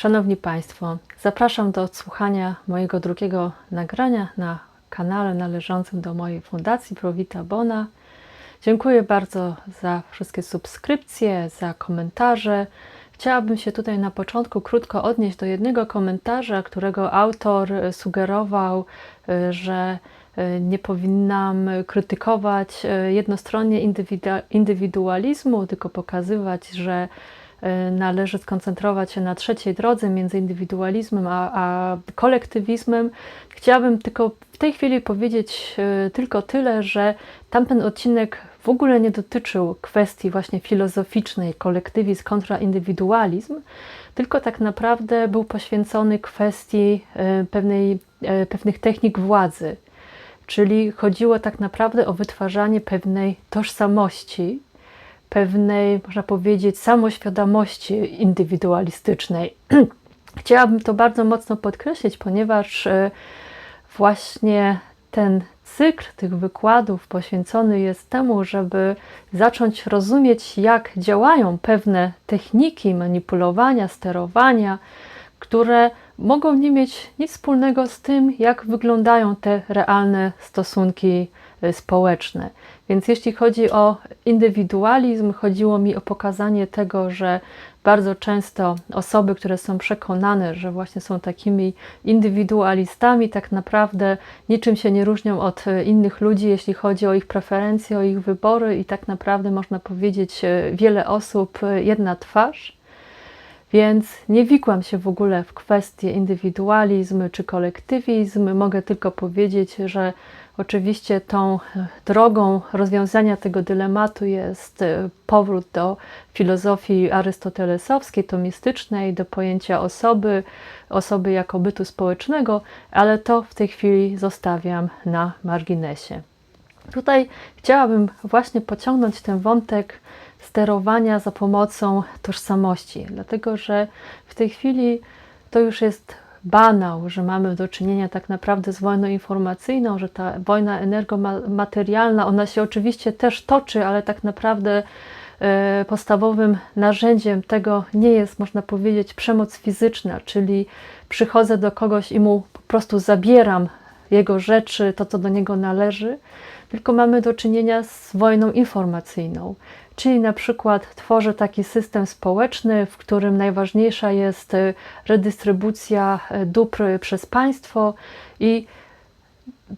Szanowni Państwo, zapraszam do odsłuchania mojego drugiego nagrania na kanale należącym do mojej fundacji Provita Bona. Dziękuję bardzo za wszystkie subskrypcje, za komentarze. Chciałabym się tutaj na początku krótko odnieść do jednego komentarza, którego autor sugerował, że nie powinnam krytykować jednostronnie indywidualizmu, tylko pokazywać, że należy skoncentrować się na trzeciej drodze między indywidualizmem a, a kolektywizmem. Chciałabym tylko w tej chwili powiedzieć e, tylko tyle, że tamten odcinek w ogóle nie dotyczył kwestii właśnie filozoficznej, kolektywizm kontra indywidualizm, tylko tak naprawdę był poświęcony kwestii e, pewnej, pewnych technik władzy. Czyli chodziło tak naprawdę o wytwarzanie pewnej tożsamości, pewnej, można powiedzieć, samoświadomości indywidualistycznej. Chciałabym to bardzo mocno podkreślić, ponieważ e, właśnie ten cykl tych wykładów poświęcony jest temu, żeby zacząć rozumieć, jak działają pewne techniki manipulowania, sterowania, które mogą nie mieć nic wspólnego z tym, jak wyglądają te realne stosunki społeczne. Więc jeśli chodzi o indywidualizm, chodziło mi o pokazanie tego, że bardzo często osoby, które są przekonane, że właśnie są takimi indywidualistami, tak naprawdę niczym się nie różnią od e, innych ludzi, jeśli chodzi o ich preferencje, o ich wybory, i tak naprawdę można powiedzieć, e, wiele osób, jedna twarz. Więc nie wikłam się w ogóle w kwestie indywidualizm czy kolektywizm. Mogę tylko powiedzieć, że oczywiście tą drogą rozwiązania tego dylematu jest e, powrót do filozofii arystotelesowskiej, tomistycznej, do pojęcia osoby, osoby jako bytu społecznego, ale to w tej chwili zostawiam na marginesie. Tutaj chciałabym właśnie pociągnąć ten wątek sterowania za pomocą tożsamości, dlatego że w tej chwili to już jest banał, że mamy do czynienia tak naprawdę z wojną informacyjną, że ta wojna energomaterialna, ona się oczywiście też toczy, ale tak naprawdę e, podstawowym narzędziem tego nie jest, można powiedzieć, przemoc fizyczna, czyli przychodzę do kogoś i mu po prostu zabieram jego rzeczy, to co do niego należy, tylko mamy do czynienia z wojną informacyjną. Czyli na przykład tworzę taki system społeczny, w którym najważniejsza jest e, redystrybucja e, dóbr przez państwo i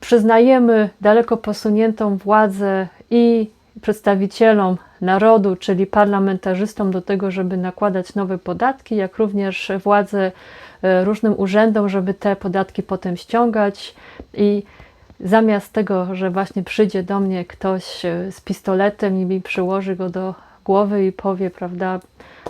przyznajemy daleko posuniętą władzę i przedstawicielom narodu, czyli parlamentarzystom do tego, żeby nakładać nowe podatki, jak również władzę e, różnym urzędom, żeby te podatki potem ściągać i zamiast tego, że właśnie przyjdzie do mnie ktoś e, z pistoletem i mi przyłoży go do głowy i powie, prawda,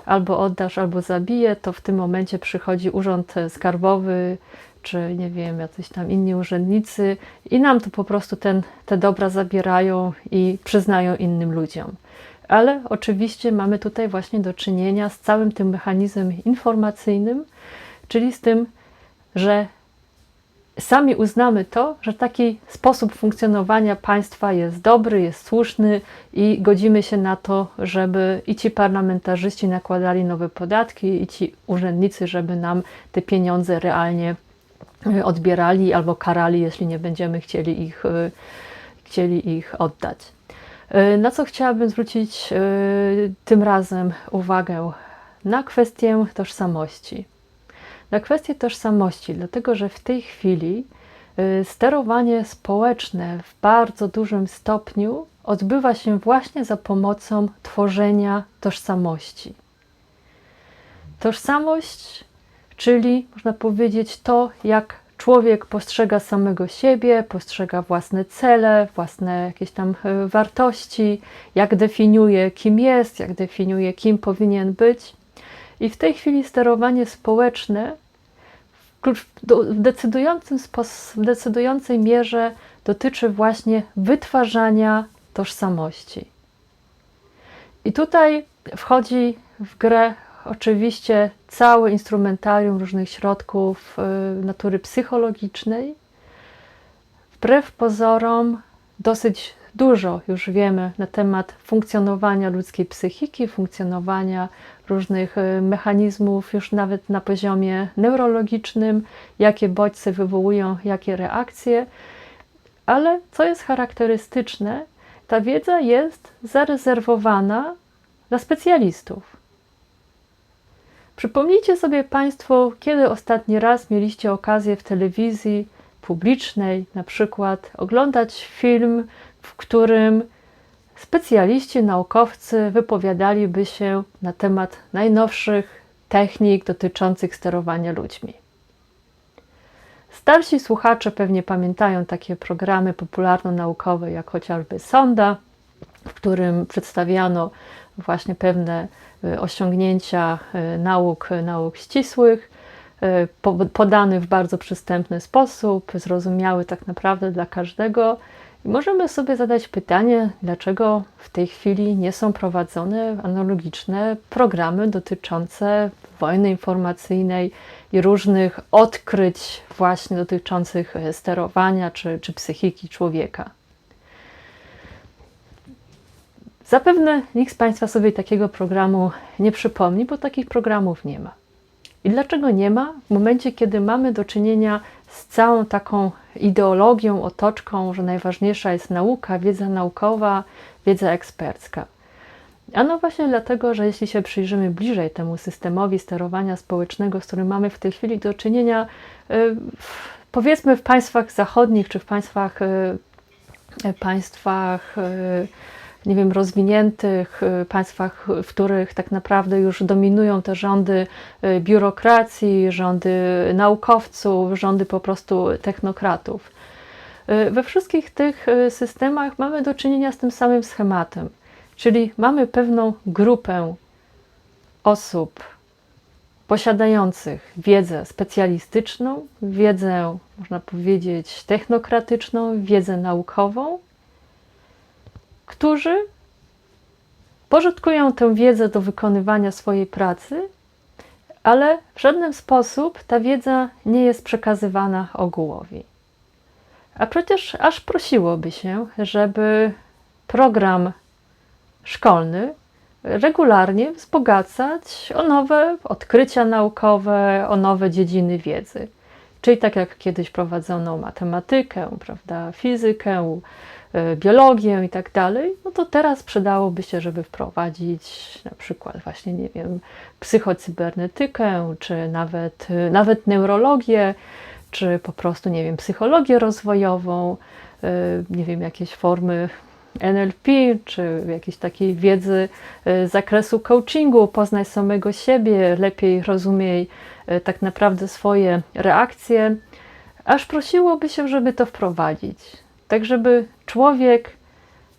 albo oddasz, albo zabiję, to w tym momencie przychodzi urząd skarbowy, czy nie wiem, jacyś tam inni urzędnicy i nam to po prostu ten, te dobra zabierają i przyznają innym ludziom. Ale oczywiście mamy tutaj właśnie do czynienia z całym tym mechanizmem informacyjnym, czyli z tym, że sami uznamy to, że taki sposób funkcjonowania państwa jest dobry, jest słuszny i godzimy się na to, żeby i ci parlamentarzyści nakładali nowe podatki, i ci urzędnicy, żeby nam te pieniądze realnie y, odbierali albo karali, jeśli nie będziemy chcieli ich, y, chcieli ich oddać. Y, Na co chciałabym zwrócić tym razem uwagę? Na kwestię tożsamości na kwestię tożsamości, dlatego że w tej chwili y, sterowanie społeczne w bardzo dużym stopniu odbywa się właśnie za pomocą tworzenia tożsamości. Tożsamość, czyli można powiedzieć to, jak człowiek postrzega samego siebie, postrzega własne cele, własne jakieś tam y, wartości, jak definiuje, kim jest, jak definiuje, kim powinien być. I w tej chwili sterowanie społeczne w decydującym w decydującej mierze dotyczy właśnie wytwarzania tożsamości. I tutaj wchodzi w grę oczywiście całe instrumentarium różnych środków y, natury psychologicznej. Wbrew pozorom, dosyć dużo już wiemy na temat funkcjonowania ludzkiej psychiki, funkcjonowania różnych e, mechanizmów, już nawet na poziomie neurologicznym, jakie bodźce wywołują jakie reakcje. Ale co jest charakterystyczne, ta wiedza jest zarezerwowana dla specjalistów. Przypomnijcie sobie Państwo, kiedy ostatni raz mieliście okazję w telewizji publicznej, na przykład, oglądać film, w którym specjaliści, naukowcy wypowiadaliby się na temat najnowszych technik dotyczących sterowania ludźmi. Starsi słuchacze pewnie pamiętają takie programy popularno-naukowe, jak chociażby Sonda, w którym przedstawiano właśnie pewne y, osiągnięcia y, nauk, nauk ścisłych, y, podany w bardzo przystępny sposób, zrozumiały tak naprawdę dla każdego. Możemy sobie zadać pytanie, dlaczego w tej chwili nie są prowadzone analogiczne programy dotyczące wojny informacyjnej i różnych odkryć właśnie dotyczących sterowania czy, czy psychiki człowieka. Zapewne nikt z Państwa sobie takiego programu nie przypomni, bo takich programów nie ma. I dlaczego nie ma? W momencie, kiedy mamy do czynienia z całą taką ideologią, otoczką, że najważniejsza jest nauka, wiedza naukowa, wiedza ekspercka. Ano właśnie dlatego, że jeśli się przyjrzymy bliżej temu systemowi sterowania społecznego, z którym mamy w tej chwili do czynienia, y, powiedzmy w państwach zachodnich czy w państwach, y, państwach y, nie wiem, rozwiniętych y, państwach, w których tak naprawdę już dominują te rządy y, biurokracji, rządy naukowców, rządy po prostu technokratów. Y, we wszystkich tych systemach mamy do czynienia z tym samym schematem, czyli mamy pewną grupę osób posiadających wiedzę specjalistyczną, wiedzę, można powiedzieć, technokratyczną, wiedzę naukową, którzy pożytkują tę wiedzę do wykonywania swojej pracy, ale w żaden sposób ta wiedza nie jest przekazywana ogółowi. A przecież aż prosiłoby się, żeby program szkolny regularnie wzbogacać o nowe odkrycia naukowe, o nowe dziedziny wiedzy. Czyli tak jak kiedyś prowadzono matematykę, prawda, fizykę, biologię i tak dalej, no to teraz przydałoby się, żeby wprowadzić na przykład właśnie, nie wiem, psychocybernetykę, czy nawet, e, nawet neurologię, czy po prostu, nie wiem, psychologię rozwojową, e, nie wiem, jakieś formy NLP, czy jakiejś takiej wiedzy z zakresu coachingu, poznaj samego siebie, lepiej rozumiej tak naprawdę swoje reakcje, aż prosiłoby się, żeby to wprowadzić tak żeby człowiek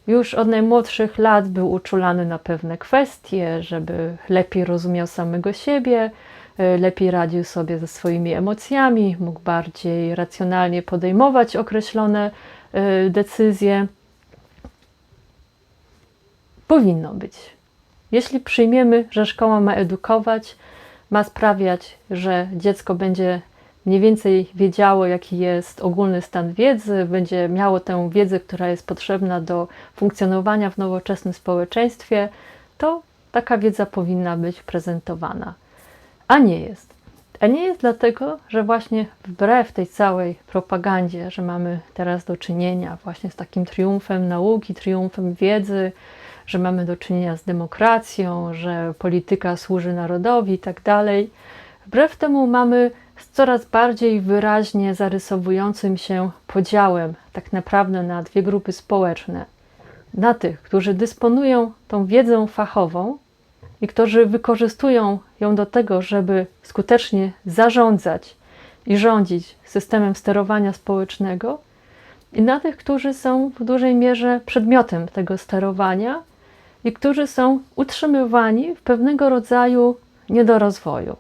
już od najmłodszych lat był uczulany na pewne kwestie, żeby lepiej rozumiał samego siebie, e, lepiej radził sobie ze swoimi emocjami, mógł bardziej racjonalnie podejmować określone e, decyzje. Powinno być. Jeśli przyjmiemy, że szkoła ma edukować, ma sprawiać, że dziecko będzie mniej więcej wiedziało, jaki jest ogólny stan wiedzy, będzie miało tę wiedzę, która jest potrzebna do funkcjonowania w nowoczesnym społeczeństwie, to taka wiedza powinna być prezentowana. A nie jest. A nie jest dlatego, że właśnie wbrew tej całej propagandzie, że mamy teraz do czynienia właśnie z takim triumfem nauki, triumfem wiedzy, że mamy do czynienia z demokracją, że polityka służy narodowi i tak dalej, wbrew temu mamy z coraz bardziej wyraźnie zarysowującym się podziałem, tak naprawdę na dwie grupy społeczne. Na tych, którzy dysponują tą wiedzą fachową i którzy wykorzystują ją do tego, żeby skutecznie zarządzać i rządzić systemem sterowania społecznego, i na tych, którzy są w dużej mierze przedmiotem tego sterowania i którzy są utrzymywani w pewnego rodzaju niedorozwoju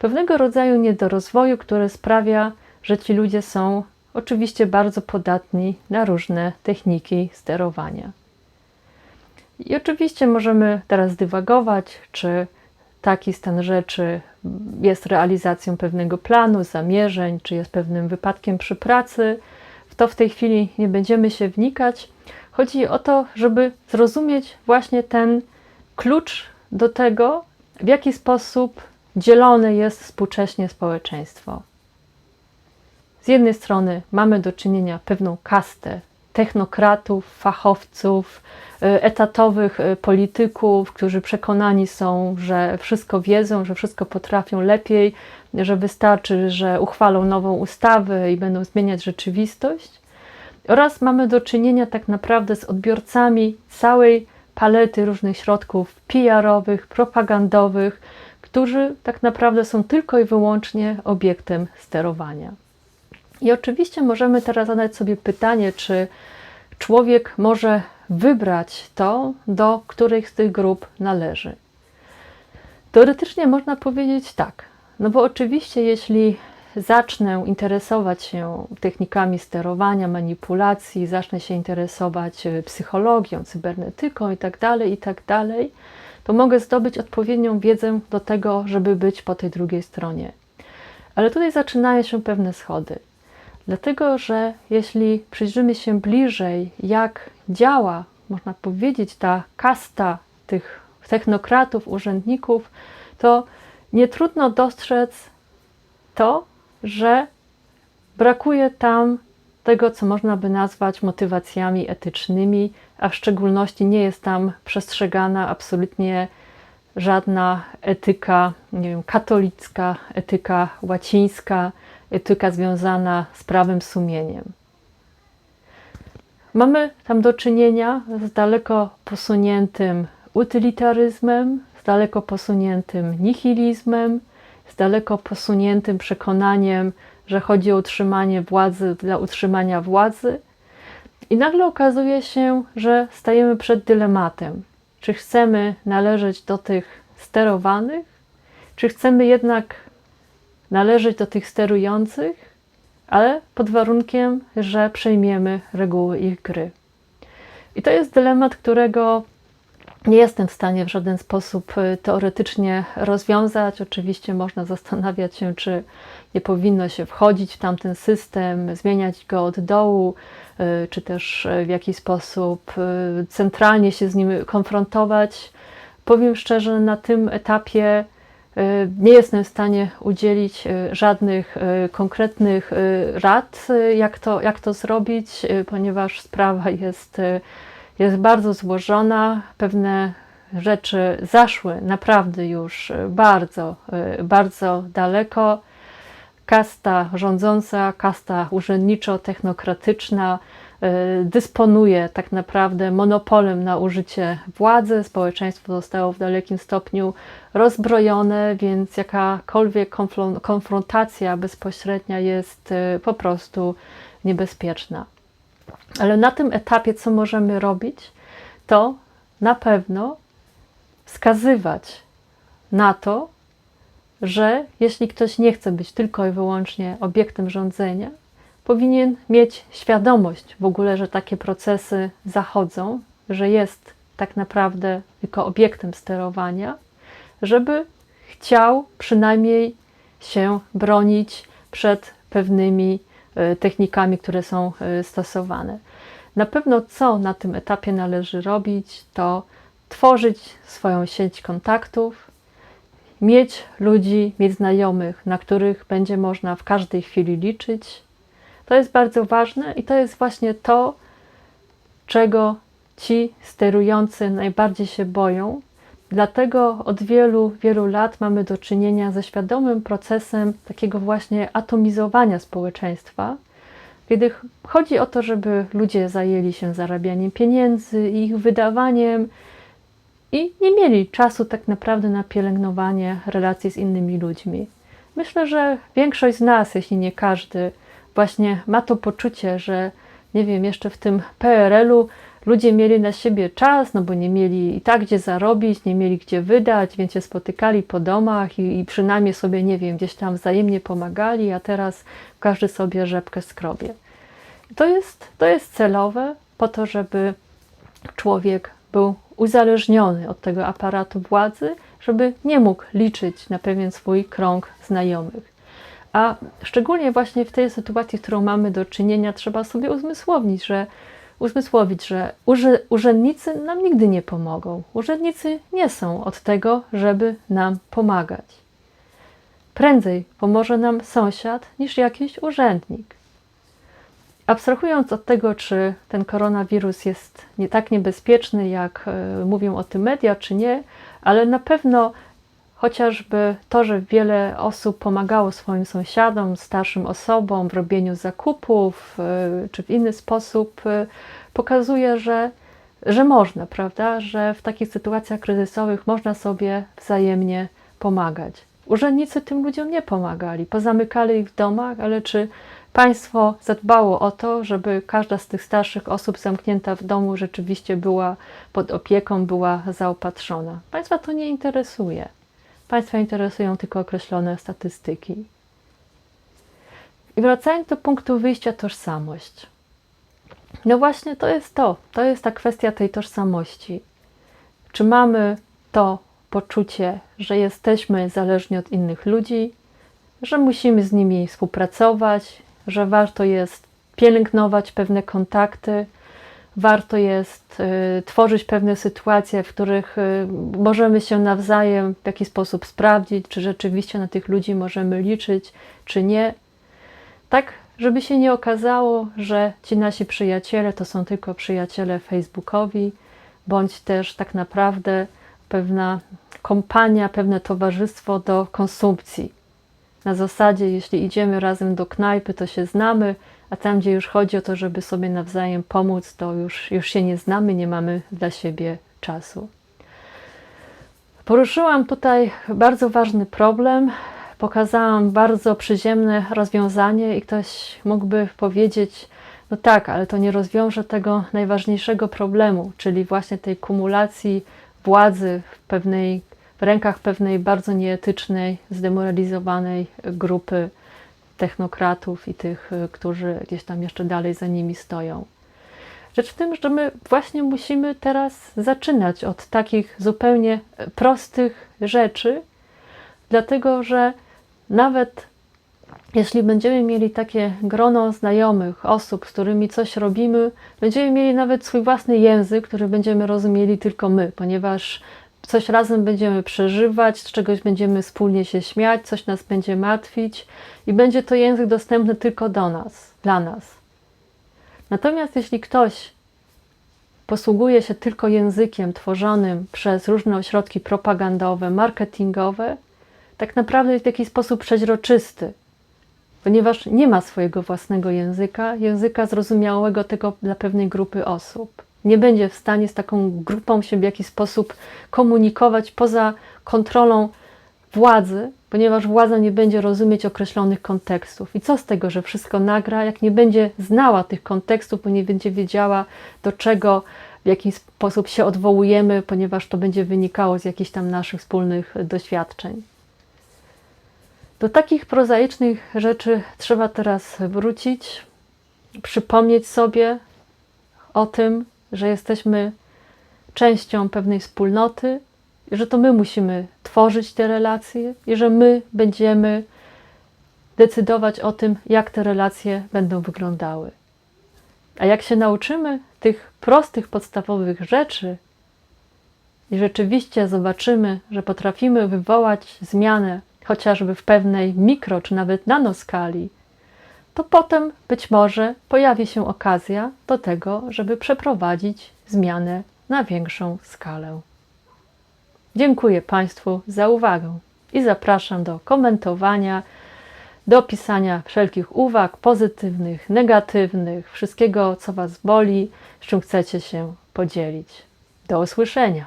pewnego rodzaju niedorozwoju, który sprawia, że ci ludzie są oczywiście bardzo podatni na różne techniki sterowania. I oczywiście możemy teraz dywagować, czy taki stan rzeczy jest realizacją pewnego planu, zamierzeń, czy jest pewnym wypadkiem przy pracy. W to w tej chwili nie będziemy się wnikać. Chodzi o to, żeby zrozumieć właśnie ten klucz do tego, w jaki sposób dzielone jest współcześnie społeczeństwo. Z jednej strony mamy do czynienia pewną kastę technokratów, fachowców, y, etatowych y, polityków, którzy przekonani są, że wszystko wiedzą, że wszystko potrafią lepiej, że wystarczy, że uchwalą nową ustawę i będą zmieniać rzeczywistość. Oraz mamy do czynienia tak naprawdę z odbiorcami całej palety różnych środków PR-owych, propagandowych, którzy tak naprawdę są tylko i wyłącznie obiektem sterowania. I oczywiście możemy teraz zadać sobie pytanie, czy człowiek może wybrać to, do której z tych grup należy. Teoretycznie można powiedzieć tak, no bo oczywiście, jeśli zacznę interesować się technikami sterowania, manipulacji, zacznę się interesować e, psychologią, cybernetyką itd., tak itd., to mogę zdobyć odpowiednią wiedzę do tego, żeby być po tej drugiej stronie. Ale tutaj zaczynają się pewne schody. Dlatego, że jeśli przyjrzymy się bliżej, jak działa, można powiedzieć, ta kasta tych technokratów, urzędników, to nie trudno dostrzec to, że brakuje tam tego, co można by nazwać motywacjami etycznymi, a w szczególności nie jest tam przestrzegana absolutnie żadna etyka nie wiem, katolicka, etyka łacińska, etyka związana z prawem sumieniem. Mamy tam do czynienia z daleko posuniętym utylitaryzmem, z daleko posuniętym nihilizmem, z daleko posuniętym przekonaniem, że chodzi o utrzymanie władzy dla utrzymania władzy. I nagle okazuje się, że stajemy przed dylematem: czy chcemy należeć do tych sterowanych, czy chcemy jednak należeć do tych sterujących, ale pod warunkiem, że przejmiemy reguły ich gry. I to jest dylemat, którego nie jestem w stanie w żaden sposób y, teoretycznie rozwiązać. Oczywiście można zastanawiać się, czy nie powinno się wchodzić w tamten system, zmieniać go od dołu, y, czy też y, w jakiś sposób centralnie się z nim konfrontować. Powiem szczerze, na tym etapie nie jestem w stanie udzielić żadnych konkretnych rad, jak to, jak to zrobić, ponieważ sprawa jest jest bardzo złożona. Pewne rzeczy zaszły naprawdę już bardzo, bardzo daleko. Kasta rządząca, kasta urzędniczo-technokratyczna y, dysponuje tak naprawdę monopolem na użycie władzy. Społeczeństwo zostało w dalekim stopniu rozbrojone, więc jakakolwiek konfrontacja bezpośrednia jest y, po prostu niebezpieczna. Ale na tym etapie, co możemy robić, to na pewno wskazywać na to, że jeśli ktoś nie chce być tylko i wyłącznie obiektem rządzenia, powinien mieć świadomość w ogóle, że takie procesy zachodzą, że jest tak naprawdę tylko obiektem sterowania, żeby chciał przynajmniej się bronić przed pewnymi E, technikami, które są e, stosowane. Na pewno co na tym etapie należy robić, to tworzyć swoją sieć kontaktów, mieć ludzi, mieć znajomych, na których będzie można w każdej chwili liczyć. To jest bardzo ważne i to jest właśnie to, czego ci sterujący najbardziej się boją, Dlatego od wielu, wielu lat mamy do czynienia ze świadomym procesem takiego właśnie atomizowania społeczeństwa, kiedy chodzi o to, żeby ludzie zajęli się zarabianiem pieniędzy i ich wydawaniem i nie mieli czasu tak naprawdę na pielęgnowanie relacji z innymi ludźmi. Myślę, że większość z nas, jeśli nie każdy, właśnie ma to poczucie, że nie wiem, jeszcze w tym PRL-u ludzie mieli na siebie czas, no bo nie mieli i tak gdzie zarobić, nie mieli gdzie wydać, więc się spotykali po domach i, i przynajmniej sobie, nie wiem, gdzieś tam wzajemnie pomagali, a teraz każdy sobie rzepkę skrobie. To jest, to jest celowe po to, żeby człowiek był uzależniony od tego aparatu władzy, żeby nie mógł liczyć na pewien swój krąg znajomych. A szczególnie właśnie w tej sytuacji, z którą mamy do czynienia, trzeba sobie uzmysłowić, że uzmysłowić, że urzędnicy nam nigdy nie pomogą. Urzędnicy nie są od tego, żeby nam pomagać. Prędzej pomoże nam sąsiad niż jakiś urzędnik. Abstrahując od tego, czy ten koronawirus jest nie tak niebezpieczny, jak e, mówią o tym media, czy nie, ale na pewno chociażby to, że wiele osób pomagało swoim sąsiadom, starszym osobom w robieniu zakupów, e, czy w inny sposób, e, pokazuje, że, że można, prawda? Że w takich sytuacjach kryzysowych można sobie wzajemnie pomagać. Urzędnicy tym ludziom nie pomagali, pozamykali ich w domach, ale czy państwo zadbało o to, żeby każda z tych starszych osób zamknięta w domu rzeczywiście była pod opieką, była zaopatrzona? Państwa to nie interesuje. Państwa interesują tylko określone statystyki. I wracając do punktu wyjścia tożsamość. No właśnie to jest to. To jest ta kwestia tej tożsamości. Czy mamy to poczucie, że jesteśmy zależni od innych ludzi, że musimy z nimi współpracować, że warto jest pielęgnować pewne kontakty, warto jest y, tworzyć pewne sytuacje, w których y, możemy się nawzajem w jakiś sposób sprawdzić, czy rzeczywiście na tych ludzi możemy liczyć, czy nie. Tak, żeby się nie okazało, że ci nasi przyjaciele to są tylko przyjaciele Facebookowi, bądź też tak naprawdę pewna kompania, pewne towarzystwo do konsumpcji. Na zasadzie, jeśli idziemy razem do knajpy, to się znamy, a tam, gdzie już chodzi o to, żeby sobie nawzajem pomóc, to już, już się nie znamy, nie mamy dla siebie czasu. Poruszyłam tutaj bardzo ważny problem, pokazałam bardzo przyziemne rozwiązanie, i ktoś mógłby powiedzieć: No tak, ale to nie rozwiąże tego najważniejszego problemu, czyli właśnie tej kumulacji władzy w pewnej w rękach pewnej bardzo nieetycznej, zdemoralizowanej grupy technokratów i tych, y, którzy gdzieś tam jeszcze dalej za nimi stoją. Rzecz w tym, że my właśnie musimy teraz zaczynać od takich zupełnie prostych rzeczy, dlatego że nawet jeśli będziemy mieli takie grono znajomych, osób, z którymi coś robimy, będziemy mieli nawet swój własny język, który będziemy rozumieli tylko my, ponieważ coś razem będziemy przeżywać, z czegoś będziemy wspólnie się śmiać, coś nas będzie martwić i będzie to język dostępny tylko do nas, dla nas. Natomiast jeśli ktoś posługuje się tylko językiem tworzonym przez różne ośrodki propagandowe, marketingowe, tak naprawdę jest w jakiś sposób przeźroczysty, ponieważ nie ma swojego własnego języka, języka zrozumiałego tego dla pewnej grupy osób nie będzie w stanie z taką grupą się w jakiś sposób komunikować poza kontrolą władzy, ponieważ władza nie będzie rozumieć określonych kontekstów. I co z tego, że wszystko nagra, jak nie będzie znała tych kontekstów, bo nie będzie wiedziała, do czego w jaki sposób się odwołujemy, ponieważ to będzie wynikało z jakichś tam naszych wspólnych doświadczeń. Do takich prozaicznych rzeczy trzeba teraz wrócić, przypomnieć sobie o tym, że jesteśmy częścią pewnej wspólnoty, że to my musimy tworzyć te relacje i że my będziemy decydować o tym, jak te relacje będą wyglądały. A jak się nauczymy tych prostych, podstawowych rzeczy i rzeczywiście zobaczymy, że potrafimy wywołać zmianę chociażby w pewnej mikro czy nawet nanoskali, to potem być może pojawi się okazja do tego, żeby przeprowadzić zmianę na większą skalę. Dziękuję Państwu za uwagę i zapraszam do komentowania, do pisania wszelkich uwag pozytywnych, negatywnych, wszystkiego, co Was boli, z czym chcecie się podzielić. Do usłyszenia.